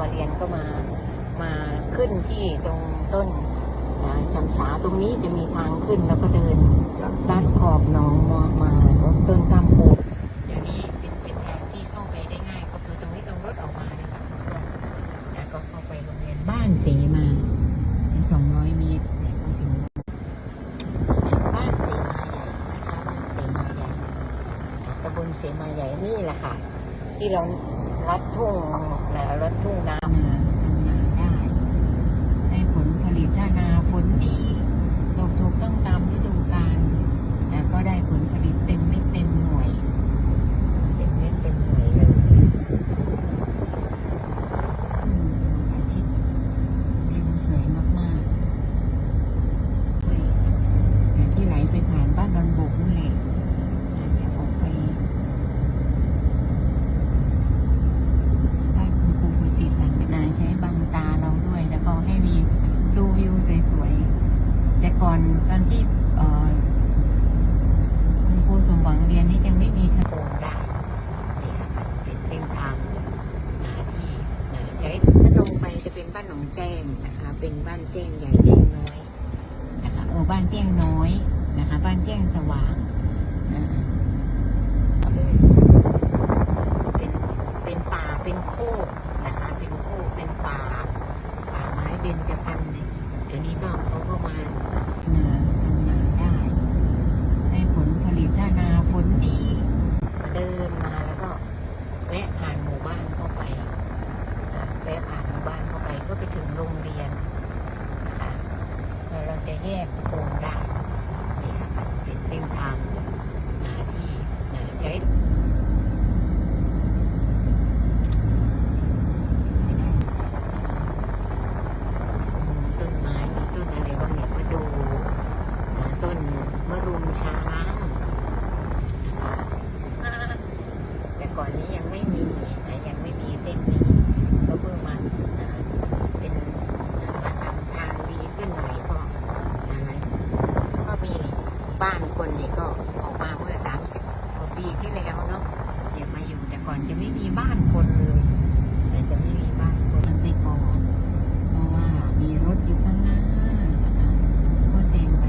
มาเรียนก็มามาขึ้นที่ตรงต้นอ่าจำฉาตรงนี้จะมีทางขึ้นแล้วก็เดินลัดขอบหนองมองมาต้นกำปูเดี๋ยวนี้เป็นเป็นทางที่เข้าไปได้ง่าย ก็คือตรงนี้ตรงรถออกมานะคะเพื่อนแล้วก็เข้าไปโรงเรียนบ้านสีมาสองร้อยเมตรเนี่ยก็ถึงบ้านเสมาใหญ่นะคะบ้านเสมาใหญ่ตำบลเสมาใหญ่นี่แหละค่ะ ที่เรา รัดทุ่งนะลัดทุ่งน้ำนาได้ ได้ผลผลิตถ้านาฝนดีตกถูกต้องตามฤดูกาลแล้วก็ได้ผลผลิตเต็มเม็ดเต็มหน่วย เต็มเม็ดเต็มหน่วยเลยอืมอาทิตย์วิวสวยมากๆเลย ที่ไหลไปผ่านบ้านดอนบกนั่นแหละอาจจะออกไปบ้านคุณครูประสิทธิ์หลังนายใช้บังตาเราด้วย แล้วก็ให้มีดูวิวสวยๆ แต่ก่อนตอนที่เอ่อคุณครูสมหวังเรียนนี่ยังไม่มีทางโป่งได้นี่ค่ะเป็นเส้นทางหาที่หาใช้ถ้าตรงไปจะเป็นบ้าน หนองแจ้งนะคะ เป็นบ้านแจ้งใหญ่แจ้งน้อยนะคะเออบ้านแจ้งน้อยนะคะ บ้านแจ้งสว่างนะเลยเป็นเป็นป่าเป็นโคกนะคะ เป็นโคกเป็นป่า ป่าไม้เบญจพรรณเนี่ยเดี๋ยวนี้ก็เขาก็มานาทำนาได้ ได้ผลผลิตถ้านาฝนดีก็เดินมาแล้วก็แวะผ่านหมู่บ้านเข้าไปอะแวะผ่านหมู่บ้านเข้าไปก็ไปถึงโรงเรียนนะคะ แล้วเรา จะแยกโครงได้นี่ค่ะเป็นเส้นทางหาที่หาใช้ต้นไม้มีต้นอะไรบ้างเนี่ยมาดูต้นมะรุมช้างนะคะแต่ก่อนนี้ยังไม่มีนะยังไม่มีเส้นนี้ก็เพิ่งมาอ่าเป็นมาทำทางดีขึ้นหน่อยก็ อะไรก็มีบ้านคนนี่ก็ออกมาเมื่อสามสิบกว่าปีที่แล้วเนาะเดี๋ยวมาอยู่แต่ ก่อนจะไม่มีบ้านคนเลยแต่จะไม่มีบ้านคนมันไปก่อนเพราะว่ามีรถอยู่ข้างหน้านะคะก็เซ็นไป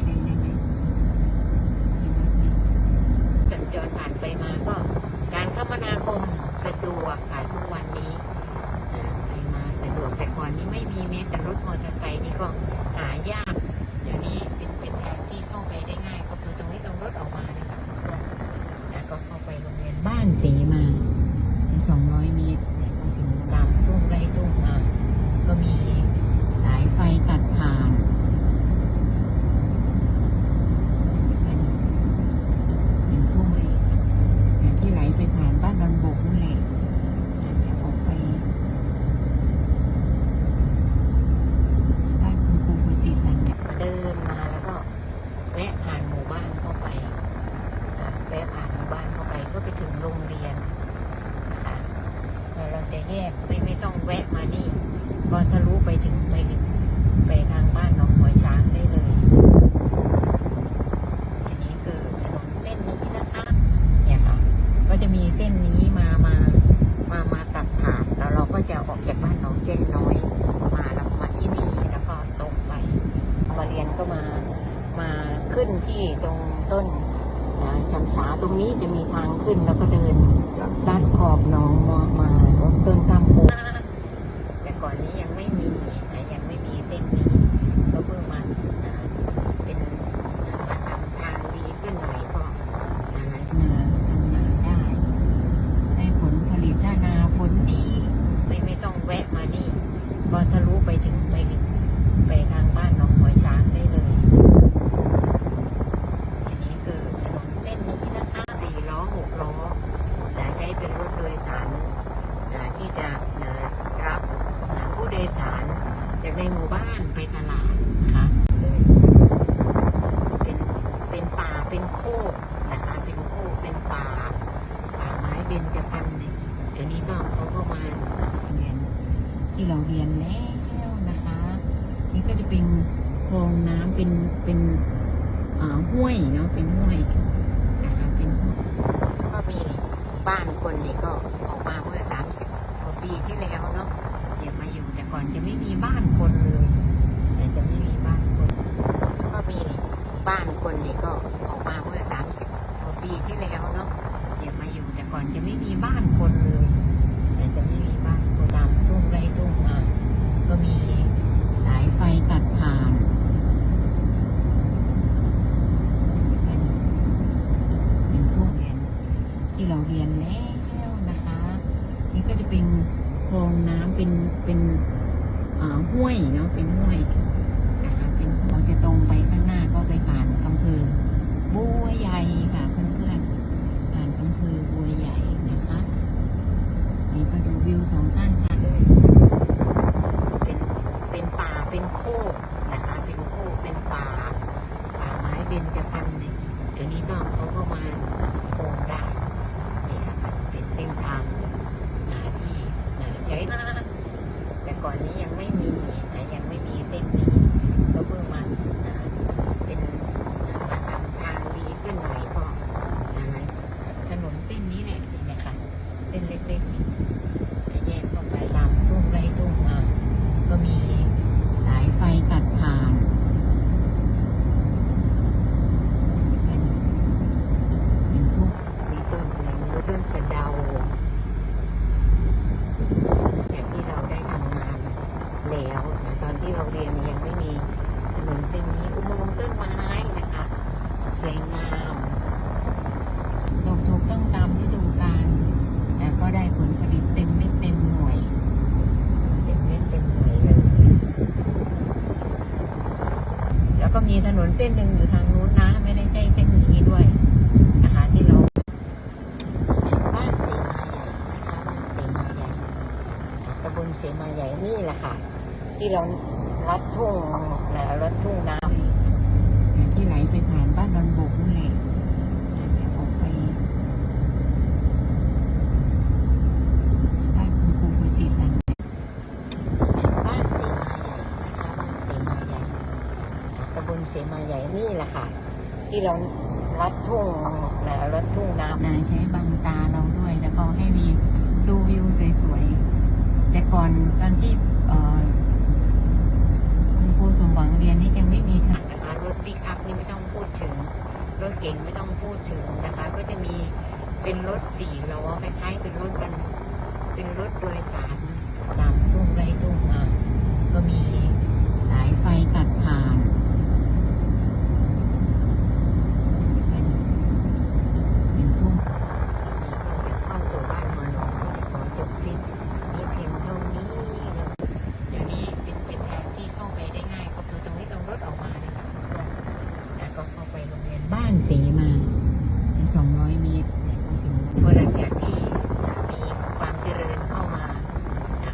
เซ็นได้ไหมมีรถไหมสัญจรผ่านไปมาก็การคมนาคมสะดวกค่ะทุกวันนี้ไปมาสะดวกแต่ก่อนนี้ไม่มีแม้แต่รถมอเตอร์ไซค์นี่ก็หายาก เดี๋ยวนี้เป็นเป็นทางที่เข้าไปได้ง่าย ก็คือตรงนี้ตรงรถออกมานะคะเพื่อนแล้วก็เข้าไปโรงเรียนบ้านสีมาสองร้อยเมตรเนี่ยก็ถึงตามทุ่งไร่ทุ่งนาก็มีสายไฟตัดผ่านเป็นเป็นทุ่งเลย ที่ไหลไปผ่านบ้านดอนบกนั่นแหละอาจจะออกไปบ้านคุณครูประสิทธิ์หลังก็เดินมาแล้วก็แวะผ่านหมู่บ้านเข้าไปอ่าแวะผ่านหมู่บ้านเข้าไปก็ไปถึงโรงเรียนนะคะแล้วเราจะแยกไม่ไม่ต้องแวะมานี่ ก็ทะลุไป ถึงไปไปทางบ้านน้องหัวช้างได้เลยอันนี้คือถนนเส้นนี้นะคะเนี่ยค่ะก็จะมีเส้นนี้ ค้นะคะเป็นโค้เป็นป่าป่าไม้เบญจพรรณเนี่ยเดี๋ยวนี้ก็เขาก็มาเรียนที่เราเรียนแล้วนะคะ นี่ก็จะเป็นคลองน้ำเป็นเป็นห้วยเนาะเป็นห้วยนะคะเป็นก็มีบ้านคนนี่ก็ออกมาเมื่อสามสิบกว่าปีที่แล้วเนาะเดี๋ยวมาอยู่แต่ก่อนจะไม่มีบ้านคนเลยเดี๋ยวจะไม่มีบ้านคน ก็มีบ้านคนนี่ก็อ มาเมื่อสามสิบกว่าปีที่แล้วเนาะเดี๋ยวมาอยู่แต่ก่อนจะไม่มีบ้านคนเลยแต่จะไม่มีบ้านคนตามทุ่งไร่ทุ่งนาก็มีสายไฟตัดผ่านเป็นทุ่งเรียนที่เราเรียนแล้วนะคะ นี่ก็จะเป็นโคลองน้ำเป็นเป็นห้วยเนาะเป็นห้วยนะคะเป็นเราจะตรงไปข้างหน้าก็ไปผ่านอำเภอบัวใหญ่ค่ะเพื่อนๆผ่านอำเภอบัวใหญ่นะคะนี่ก็ดูวิวสองข้างทางเลยเป็นเป็นป่าเป็นโคกนะคะ เป็นโคกเป็นป่าป่าไม้เบญจพรรณเนี่ยเดี๋ยวนี้ ก็เขาก็มาโคงได้นี่ค่ะเป็นเส้นทางหาที่หาใช้แต่ก่อนนี้ยังไม่มีนะยังไม่มีเส้นนี้ก็เพิ่งมาเป็นมาทำทางดีขึ้นหน่อยก็อะไรถนนเส้นนี้แหละนี่นะคะเส้นเล็กๆนี่จะแยกเข้าไปตามทุ่งไร่ทุ่งนาก็มีสายไฟตัดผ่านเป็นเป็นทุ่งมีต้นอะไรไม่รู้ต้นสะเดา อย่างที่เราได้ทำงาน แล้วนะตอนที่เราเรียนยังไม่มีถนนเส้นนี้อุโมงค์ต้นไม้นะคะสวยงามดอกถูกต้องตามฤดูกาลแต่ก็ได้ผลผลิตเต็มเม็ดเต็มหน่วยเต็มเม็ดเต็มหน่วยเลยแล้วก็มีถนนเส้นหนึ่งอยู่ทางนู้นนะ ไม่ได้ใช่เส้นนี้ด้วยนะคะที่เราบ้านเสมาใหญ่นะคะบ้านเสมาใหญ่ตำบลเสมาใหญ่นี่แหละค่ะ ที่เราลัดทุ่งนะลัดทุ่งน้ำที่ไหลไปผ่านบ้านดอนบกนี่แหละจะออกไปบ้านคุณครูประสิทธิ์นะบ้านเสมาใหญ่นะคะบ้านเสมาใหญ่ตำบลเสมาใหญ่นี่แหละค่ะ ที่เราลัดทุ่งนะลัดทุ่งน้ำนะใช้บังตาเราด้วยแล้วก็ให้มีดูวิวสวยๆแต่ก่อนตอนที่เอ่อคุณครูส มหวังเรียนนี่ยังไม่มีค่ะนะคะรถปิกอัพนี่ไม่ต้องพูดถึง รถเก๋งไม่ต้องพูดถึงนะคะ ก็จะมีเป็นรถสี่ล้อคล้ายๆเป็นรถกัน เป็นรถโดยสารตามทุ่งไร่ทุ่งนาก็มีสายไฟตัดผ่าน เป็นเป็นทุ่งนี้ก็จะเข้าสู่บ้านมอนองก็จะขอจบคลิปนี้เพียงเท่านี้เลยเดี๋ยวนี้เป็นเป็นทางที่เข้าไปได้ง่าย ก็คือตรงนี้ตรงรถออกมานะคะเพื่อนแล้วก็เข้าไปโรงเรียนบ้านสีมาสองร้อยเมตรเนี่ยเขาถึงเพระหลังจากที่มีความเจริญเข้ามา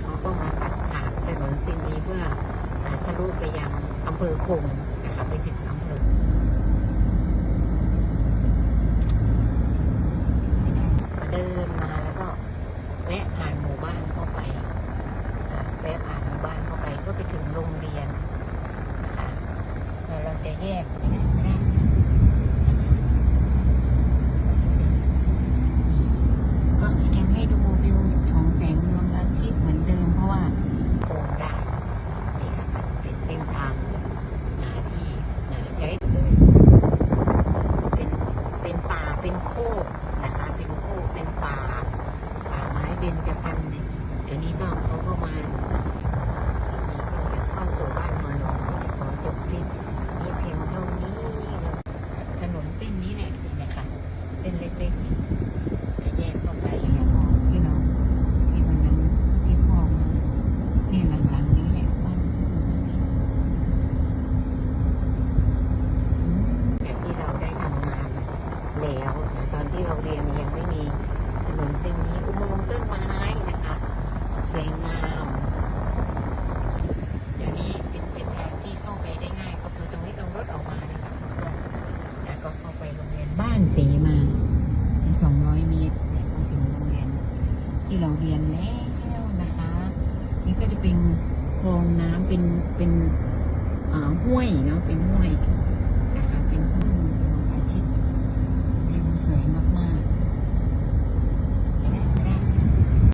เขาก็มาตัดผ่าดถนนเส้นนี้เพื่อทะลุไปยังอำเภอคงนะคะไปถึงอำเภอ ก็เดินมาแล้วก็แวะผ่านหมู่บ้านเข้าไปอ่าแวะผ่านหมู่บ้านเข้าไปก็ไปถึงโรงเรียนนะคะแล้วเราจะแยกไปไหนไม่ได้ก็ยังให้ดูวิวของแสงดวงอาทิตย์เหมือนเดิมเพราะว่าโคงได้นี่ค่ะเป็นเส้นทางหาที่หาใช้เลยก็เป็นเป็นป่าเป็นโคก นะคะเป็นโคกเป็นป่าป่าไม้เบญจพรรณเนี่ยเดี๋ยวนี้ก็เขาก็มาทีนี้ก็จะเข้าสู่บ้านมอนองก็จะขอจบคลิปนี้เพียงเท่านี้เลยถนนเส้นนี้แหละนี่นะคะเส้นเล็กๆนี่จะแยกเข้าไปแล้วก็ที่เราที่วันนั้นที่พ่อมาที่หลังๆนี้แหละบ้านอืมอย่างที่เราได้ทำงาน แล้วนะตอนที่เราเรียนยังไม่มีถนนเส้นนี้ อุโมงค์ต้นไม้นะคะสวยงามเดี๋ยวนี้เป็นเป็นทางที่เข้าไปได้ง่าย ก็คือตรงนี้ตรงรถออกมานะคะเพื่อนแล้วก็เข้าไปโรงเรียนบ้านสีมาสองร้อยเมตรเนี่ยเขาถึงโรงเรียน ที่เราเรียนแล้วนะคะ นี่ก็จะเป็นคลองน้ำเป็นเป็นอ่าห้วยเนาะเป็นห้วยนะคะเป็นห้วย